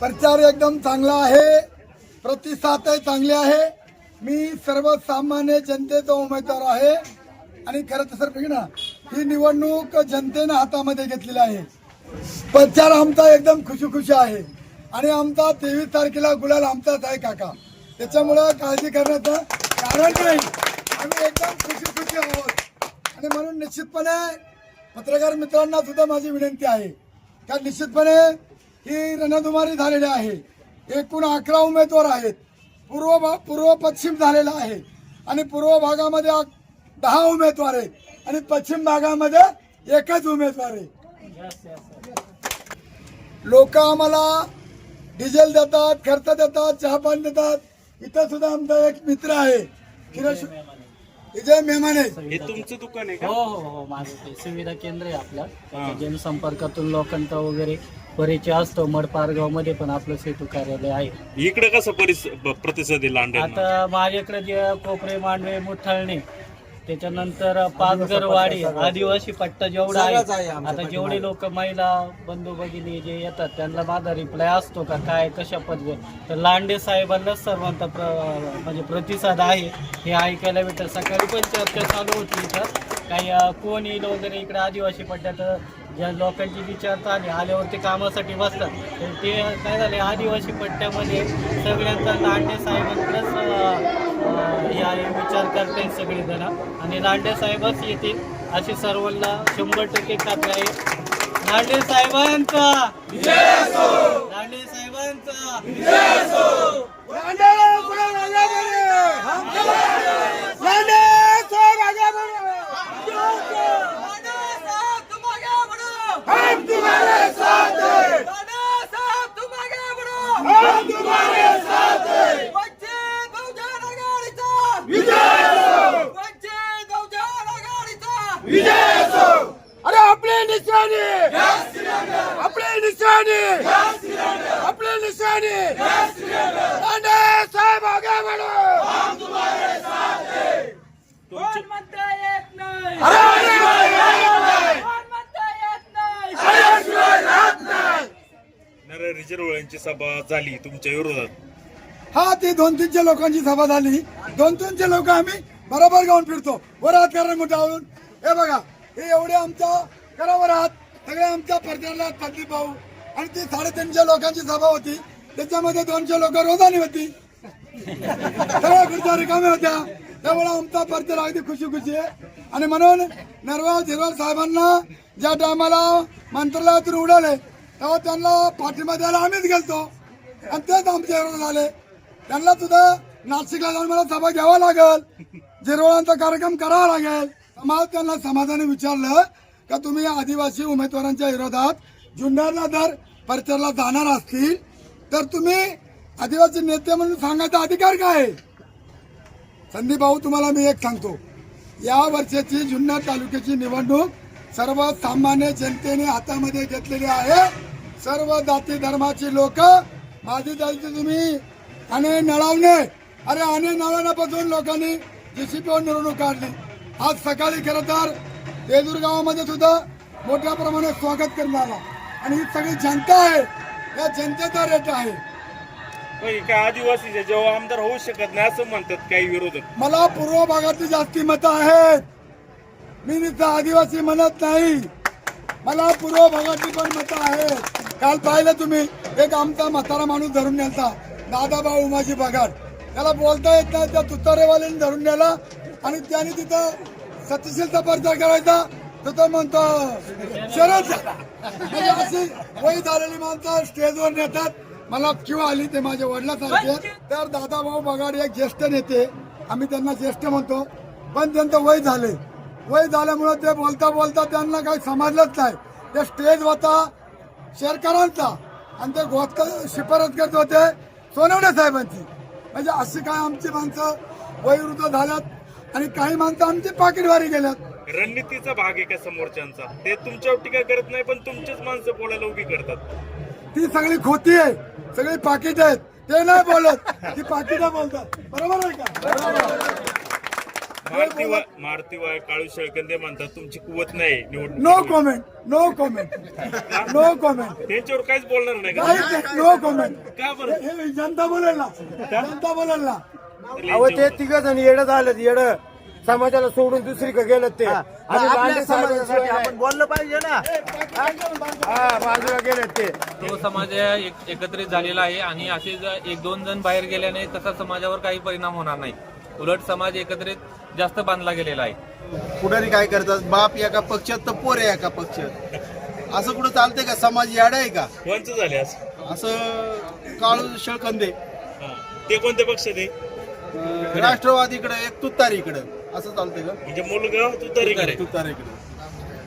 प्रचार एकदम चांगला आहे. प्रतिसादही चांगले आहे. मी सर्वसामान्य जनतेचा उमेदवार आहे. आणि खरं तर सर ना ही निवडणूक जनतेनं हातामध्ये घेतलेली आहे. प्रचार आमचा एकदम खुशीखुशी खुशी आहे. आणि आमचा तेवीस तारखेला गुलाल आमचाच आहे काका. त्याच्यामुळं काळजी करण्याचं कारण नाही. आम्ही एकदम खुशी खुशी आहोत. आणि म्हणून निश्चितपणे पत्रकार मित्रांना सुद्धा माझी विनंती आहे. का निश्चितपणे ही रणधुमारी झालेली आहे. एकूण अकरा उमेदवार आहेत. पूर्व भाग पूर्व पश्चिम झालेला आहे. आणि पूर्व भागामध्ये दहा उमेदवार आहेत. आणि पश्चिम भागामध्ये एकच उमेदवार आहे. लोक आम्हाला डिझेल देतात खर्च देतात चहा पाणी देतात. इथं सुद्धा आमचा एक मित्र आहे. किरश विजय मेमाने. हे तुमचं दुकान आहे हो का? हो हो माझं ते सुविधा केंद्र आहे आपलं. जनसंपर्कातून लोकांचा वगैरे परिचय असतो मडपारगावमध्ये पण आपलं सेतू कार्यालय आहे. इकडे कसं परिस ब- प्रतिसाद लांड्यांना आता माझ्याकडे जे कोपरे मांडवे मुठाळणे त्याच्यानंतर पाचगरवाडी आदिवासी पट्टा जेवढा आहे आता जेवढे लोक महिला बंधू भगिनी जे येतात त्यांना माझा रिप्लाय असतो का काय कशा पद्धती तर लांडे साहेबांनाच सर्वांचा प्र म्हणजे प्रतिसाद आहे. हे ऐकायला भेटतं. सकाळी पण चर्चा चालू होती इथं. काही अं, कोण येईल वगैरे इकडे आदिवासी पट्ट्यात ज्या लोकांची विचारता आली आल्यावरती कामासाठी बसतात. तर ते काय झाले आदिवासी पट्ट्यामध्ये सगळ्यांचा लांडे साहेबांकडंच हे आहे विचार करतायत सगळेजण. आणि लांडे साहेबच येतील अशी सर्वांना शंभर टक्के खात्री आहे. लांडे साहेबांचा! लांडे साहेबांचा! अरे आपले निशाणी आपले निशाणी आपले निशाणी लांडे साहेब आगे बढो। तुमचे रिजर्वळ्यांची सभा झाली तुमच्या विरोधात? हा ती दोन तीनशे लोकांची सभा झाली. दोन तीनशे लोक आम्ही बरोबर गाऊन फिरतो. वरात करा मोठा हे बघा हे एवढे आमच्या करावर हात सगळे आमच्या प्रचारला तकलीफ भाऊ. आणि ती साडेतीनशे लोकांची सभा होती. त्याच्यामध्ये दोनशे लोक रोजानी होती. सगळ्या खुर्च्या रिकाम्या होत्या. त्यामुळे आमचा प्रचार अगदी खुशी खुशी आहे. आणि म्हणून नरवाल झिरवाल साहेबांना ज्या टायमाला मंत्रालयातून उडाले तेव्हा त्यांना पाठिंबा द्यायला आम्हीच गेलतो. आणि तेच आमच्या झाले. त्यांना सुद्धा नाशिकला जाऊन मला सभा घ्यावा लागेल. जिरवळांचा कार्यक्रम करावा लागेल. मला त्यांना समाधाने विचारलं का तुम्ही आदिवासी उमेदवारांच्या विरोधात जुन्नरला जर परिसरला जाणार असतील. तर तुम्ही आदिवासी नेते म्हणून सांगायचा अधिकार काय? आहे? संदीप भाऊ तुम्हाला मी एक सांगतो. या वर्षाची जुन्नर तालुक्याची निवडणूक सर्व सामान्य जनतेने हातामध्ये घेतलेली आहे. सर्व जाती धर्माची लोक माझी जायची तुम्ही आणि नळावणे. अरे आणि नळवण्यापासून लोकांनी जेसीपीवर निवडणूक काढली. आज सकाळी खरं तर तेजूर गावामध्ये सुद्धा मोठ्या प्रमाणात स्वागत आला. आणि ही सगळी जनता आहे. या जनतेचा रेट आहे. आदिवासीचे जेव्हा आमदार होऊ शकत नाही असं म्हणतात काही विरोधक. मला पूर्व भागातली जास्ती मतं आहेत. मी नुसतं आदिवासी म्हणत नाही. मला पूर्व भागातली पण मतं आहेत. काल पाहिलं तुम्ही एक आमचा म्हातारा माणूस धरून न्यायचा दादाभाऊ उमाजी बघाड त्याला बोलता येत नाही त्या तुतारेवाल्याने धरून नेला आणि त्याने तिथं सत्यशीलचा प्रचार करायचा तर तो म्हणतो शरद झाला. म्हणजे अशी वय झालेली माणसं स्टेजवर नेतात. मला क्यू आली ते माझ्या वडिलासारखे. तर दादाभाऊ बगाड एक ज्येष्ठ नेते. आम्ही त्यांना ज्येष्ठ म्हणतो. पण त्यांचं वय झाले. वय झाल्यामुळे ते बोलता बोलता त्यांना काही समजलंच नाही. ते स्टेज होता शेरकरांचा. आणि ते गोत शिफारस करत होते सोनवणे साहेबांची. म्हणजे अशी काय आमची माणसं वयवृद्ध झाल्यात आणि काही माणसं आमची पाकिटवारी गेल्यात. रणनीतीचा भाग आहे का समोरच्यांचा? ते तुमच्यावर टीका करत नाही पण तुमचेच माणसं बोलायला उभी करतात. ती सगळी खोटी आहे. सगळी पाकिट आहेत. ते नाही बोलत. ती पाकिट बोलतात. बरोबर आहे का? मारुती वा मारुती वा काळू शेळकंदे म्हणतात तुमची कुवत नाही निवडणूक no comment no comment no comment त्यांच्यावर काहीच बोलणार नाही का? काहीच नो कॉमेंट का बरं? हे जनता बोलेल ना जनता बोलेल ना अहो ते तिघ जण येडं झालं येडं समाजाला सोडून दुसरीकडे गेलं ते. आणि बांडे साहेबांसाठी आपण बोललं पाहिजे ना. हा बाजूला गेले ते. तो समाज एक- एकत्रित झालेला आहे आणि असे जर एक दोन जण बाहेर गेल्याने तसा समाजावर काही परिणाम होणार नाही. उलट समाज एकत्रित जास्त बांधला गेलेला आहे. पुढारी काय करतात? बाप एका पक्षात तर पोर आहे एका पक्षात असं कुठं चालतंय का? समाज याड आहे का? कोणचं झाले असं. काळू शळकंदे. हा. ते कोणत्या पक्षात आहे अं, राष्ट्रवादीकडे एक तुतारीकडे असं चालतंय का? म्हणजे मुलगा तू तरी तुतारीकडे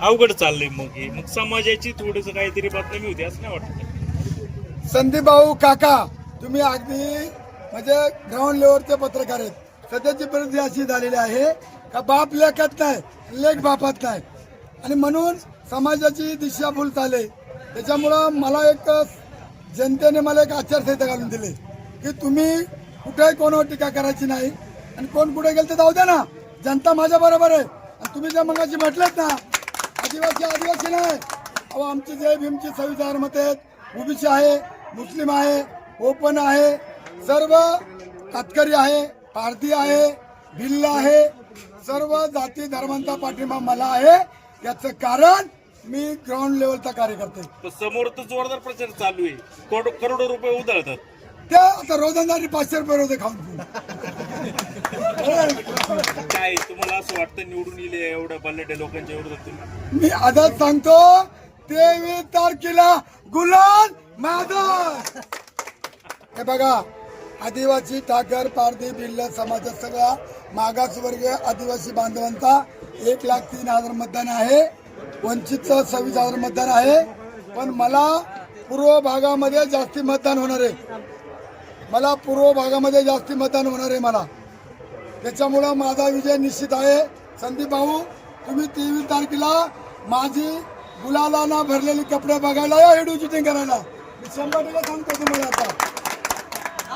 अवघड चाललंय मग हे. मग समाजाची थोडस काहीतरी बदनामी होती असं नाही वाटत. संदीप भाऊ काका तुम्ही अगदी म्हणजे ग्राउंड लेवलचे पत्रकार आहेत. सध्याची परिस्थिती अशी झालेली आहे का बाप लेखत नाही लेख बापात नाही. आणि म्हणून समाजाची दिशाभूल चालले त्याच्यामुळं मला एक जनतेने मला एक आचारसंहिता घालून दिली की तुम्ही कुठेही कोणावर टीका करायची नाही. आणि कोण कुठे गेलं तर जाऊ द्या ना. जनता माझ्या बरोबर आहे. आणि तुम्ही ज्या मगाशी म्हटलेत ना आदिवासी आदिवासी नाही. अहो आमची जे भीमची सव्वीस मत आहेत ओबीसी आहे मुस्लिम आहे ओपन आहे सर्व कातकरी आहे. पारधी आहे भिल्ल आहे सर्व जाती धर्मांचा पाठिंबा मला आहे. याचं कारण मी ग्राउंड लेवलचा कार्यकर्ते. समोर तर जोरदार प्रचार चालू आहे. करोड- करोडो रुपये उधळतात. ते आता रोजंदारी पाचशे रुपये रोज खाऊन. काय तुम्हाला असं वाटतं निवडून येईल एवढ्या बल्लेट्या लोकांच्या विरोधात मी आजच सांगतो तेवीस तारखेला गुलाल माझा हे बघा आदिवासी ठाकर पारधी भिल्ल समाजात सगळा मागासवर्गीय आदिवासी बांधवांचा एक लाख तीन हजार मतदान आहे. वंचितचं सव्वीस हजार मतदान आहे. पण मला पूर्व भागामध्ये जास्ती मतदान होणार आहे. मला पूर्व भागामध्ये जास्ती मतदान होणार आहे मला. त्याच्यामुळं माझा विजय निश्चित आहे. संदीप भाऊ तुम्ही तेवीस तारखेला माझी गुलालाना भरलेली कपडे बघायला या व्हिडिओ शूटिंग करायला. मी शंभर टक्के सांगतो तुम्हाला आता.